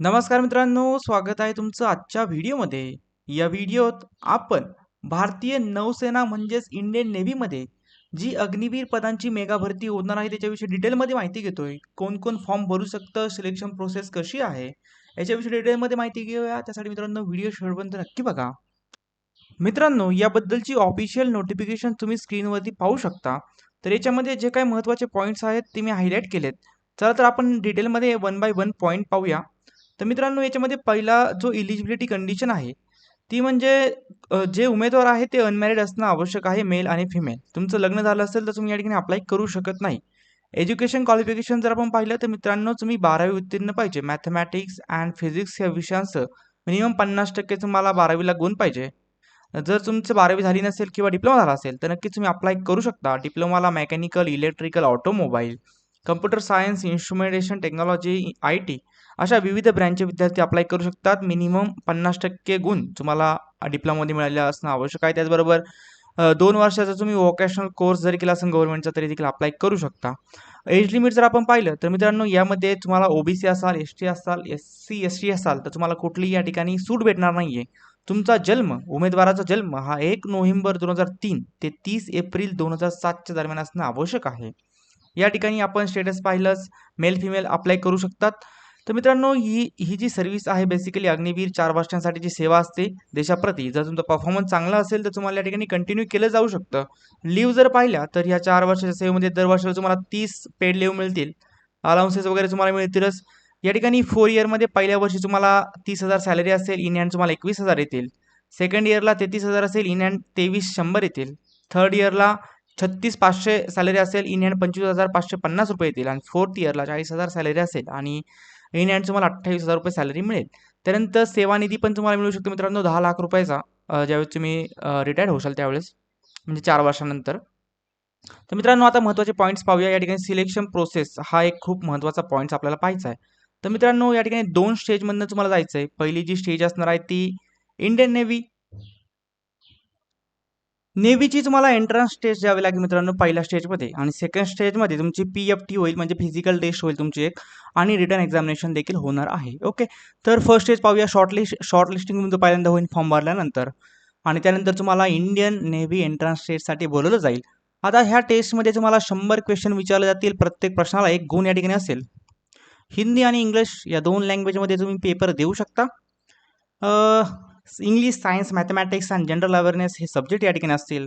नमस्कार मित्रांनो, स्वागत आहे तुमचं आजच्या व्हिडिओमध्ये. या व्हिडिओत आपण भारतीय नौसेना म्हणजेच इंडियन नेव्हीमध्ये जी अग्निवीर पदांची मेगा भरती होणार आहे त्याच्याविषयी डिटेलमध्ये माहिती घेतोय. कोण-कोण फॉर्म भरू शकतं, सिलेक्शन प्रोसेस कशी आहे, याच्याविषयी डिटेलमध्ये माहिती घेऊया. त्यासाठी मित्रांनो व्हिडिओ शेवटपर्यंत नक्की बघा. मित्रांनो, याबद्दलची ऑफिशियल नोटिफिकेशन तुम्ही स्क्रीनवरती पाहू शकता. तर याच्यामध्ये जे काही महत्त्वाचे पॉईंट्स आहेत ते मी हायलाईट केलेत. चला तर आपण डिटेलमध्ये वन बाय वन पॉईंट पाहूया. तर मित्रांनो याच्यामध्ये पहिला जो इलिजिबिलिटी कंडिशन आहे ती म्हणजे जे उमेदवार आहे ते अनमॅरिड असणं आवश्यक आहे मेल आणि फिमेल तुमचं लग्न झालं असेल तर तुम्ही या ठिकाणी अप्लाय करू शकत नाही. एज्युकेशन क्वालिफिकेशन जर आपण पाहिलं तर मित्रांनो तुम्ही बारावी उत्तीर्ण पाहिजे. मॅथमॅटिक्स अँड फिजिक्स या विषयांचं मिनिमम पन्नास टक्के तुम्हाला बारावीला गुण पाहिजे. जर तुमचं बारावी झाली नसेल किंवा डिप्लोमा झाला असेल तर नक्कीच तुम्ही अप्लाय करू शकता. डिप्लोमाला mechanical electrical automobile computer science instrumentation technology I T अशा विविध ब्रँचचे विद्यार्थी अप्लाय करू शकतात. मिनिमम पन्नास टक्के गुण तुम्हाला डिप्लोमामध्ये मिळाले असणं आवश्यक आहे. त्याचबरोबर दोन वर्षाचा तुम्ही वोकेशनल कोर्स जरी केला असेल गव्हर्नमेंटचा तरी देखील अप्लाय करू शकता. एज लिमिट जर आपण पाहिलं तर मित्रांनो यामध्ये तुम्हाला ओबीसी असाल एस टी असाल एस सी एस टी असाल तर तुम्हाला कुठलीही या ठिकाणी सूट भेटणार नाही आहे तुमचा जन्म उमेदवाराचा जन्म हा एक नोव्हेंबर दोन हजार तीन ते तीस एप्रिल दोन हजार सातच्या दरम्यान असणं आवश्यक आहे. या ठिकाणी आपण स्टेटस पाहिलंच. मेल फिमेल अप्लाय करू शकतात. तर मित्रांनो ही ही जी सर्व्हिस आहे बेसिकली अग्निवीर चार वर्षांसाठी जी सेवा असते देशाप्रती जर तुमचा परफॉर्मन्स चांगला असेल तर तुम्हाला या ठिकाणी कंटिन्यू केलं जाऊ शकतं. लीव जर पाहिल्या तर ह्या चार वर्षाच्या सेवेमध्ये दर वर्षाला तुम्हाला तीस पेड लीव मिळतील. अलाउन्सेस वगैरे तुम्हाला मिळतीलच. या ठिकाणी फोर इयरमध्ये पहिल्या वर्षी तुम्हाला तीस हजार सॅलरी असेल इन हँड तुम्हाला एकवीस हजार येतील. सेकंड इयरला तेहतीस हजार असेल इन हँड तेवीस शंभर येतील. थर्ड इयरला छत्तीस पाचशे सॅलरी असेल इन हँड पंचवीस हजार पाचशे पन्नास रुपये येतील आणि फोर्थ इयरला चाळीस हजार सॅलरी असेल आणि इन हँड तुम्हाला अठ्ठावीस हजार रुपये सॅलरी मिळेल. त्यानंतर सेवानिधी पण तुम्हाला मिळू शकतो मित्रांनो दहा लाख रुपयाचा ज्यावेळेस तुम्ही रिटायर्ड होशाल त्यावेळेस म्हणजे चार वर्षानंतर. तर मित्रांनो आता महत्त्वाचे पॉईंट्स पाहूया. या ठिकाणी सिलेक्शन प्रोसेस हा एक खूप महत्त्वाचा पॉईंट्स आपल्याला पाहायचा आहे. तर मित्रांनो या ठिकाणी दोन स्टेजमधनं तुम्हाला जायचं आहे पहिली जी स्टेज असणार आहे ती इंडियन नेव्ही नेव्हीची तुम्हाला एंट्रन्स टेस्ट द्यावी लागेल मित्रांनो पहिल्या स्टेजमध्ये आणि सेकंड स्टेजमध्ये तुमची पी एफ टी होईल म्हणजे फिजिकल टेस्ट होईल तुमची एक. आणि रिटर्न एक्झामिनेशन देखील होणार आहे. ओके तर फर्स्ट स्टेज पाहूया. शॉर्टलिस्ट शॉर्टलिस्टिंग तुमचं पहिल्यांदा होईल फॉर्म भरल्यानंतर. आणि त्यानंतर तुम्हाला इंडियन नेव्ही एंट्रन्स टेस्टसाठी बोलवलं जाईल. आता ह्या टेस्टमध्ये तुम्हाला शंभर क्वेश्चन विचारले जातील. प्रत्येक प्रश्नाला एक गुण या ठिकाणी असेल. हिंदी आणि इंग्लिश या दोन लँग्वेजमध्ये तुम्ही पेपर देऊ शकता. English science mathematics and general awareness हे सब्जेक्ट या ठिकाणी असतील.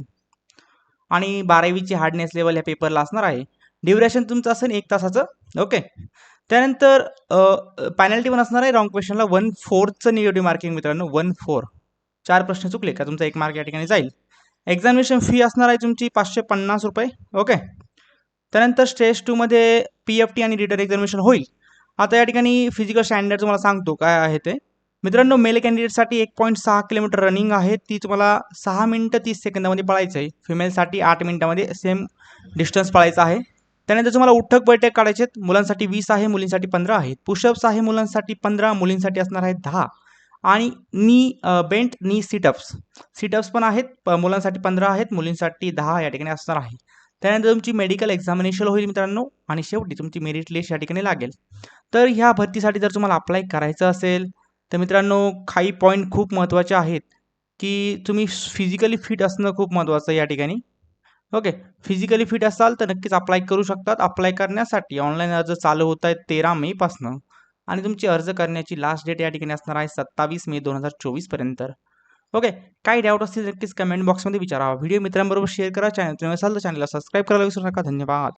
आणि बारावीची हार्डनेस लेवल ह्या पेपरला असणार आहे. ड्युरेशन तुमचं असेल एक तासाचं. ओके त्यानंतर पॅनल्टी पण असणार आहे. रॉंग क्वेश्चनला वन फोरचं निगेटिव्ह मार्किंग मित्रांनो वन फोर चार प्रश्न चुकले का? तुमचा एक मार्क या ठिकाणी जाईल. एक्झामिनेशन फी असणार आहे तुमची पाचशे पन्नास रुपये. ओके त्यानंतर स्टेज टूमध्ये पी एफ टी आणि रिटर्न एक्झामिनेशन होईल. आता या ठिकाणी फिजिकल स्टँडर्ड तुम्हाला सांगतो काय आहे ते. मित्रांनो मेल कॅन्डिडेटसाठी एक पॉईंट सहा किलोमीटर रनिंग आहे. ती तुम्हाला सहा मिनटं तीस सेकंदामध्ये पळायचं आहे. फिमेलसाठी आठ मिनटामध्ये सेम डिस्टन्स पळायचं आहे. त्यानंतर तुम्हाला उठक बैठक काढायचे आहेत. मुलांसाठी वीस आहे मुलींसाठी पंधरा आहेत. पुशअप्स आहे मुलांसाठी पंधरा मुलींसाठी असणार आहेत दहा. आणि नी बेंट नी सिटअप्स सिटअप्स पण आहेत. प मुलांसाठी पंधरा आहेत मुलींसाठी दहा या ठिकाणी असणार आहे. त्यानंतर तुमची मेडिकल एक्झामिनेशन होईल मित्रांनो. आणि शेवटी तुमची मेरिट लिस्ट या ठिकाणी लागेल. तर ह्या भरतीसाठी जर तुम्हाला अप्लाय करायचं असेल तर मित्रांनो काही पॉईंट खूप महत्त्वाचे आहेत की तुम्ही फिजिकली फिट असणं खूप महत्त्वाचं आहे या ठिकाणी. ओके फिजिकली फिट असाल तर नक्कीच अप्लाय करू शकतात. अप्लाय करण्यासाठी ऑनलाईन अर्ज चालू होत आहेत तेरा मेपासनं आणि तुमची अर्ज करण्याची लास्ट डेट या ठिकाणी असणार आहे सत्तावीस मे दोन हजार चोवीसपर्यंत ओके काही डाऊट असतील नक्कीच कमेंट बॉक्समध्ये विचारा व्हिडिओ मित्रांबरोबर शेअर करा. चॅनल तुम्ही असाल तर चॅनलला सबस्क्राईब करायला विसरू नका. धन्यवाद.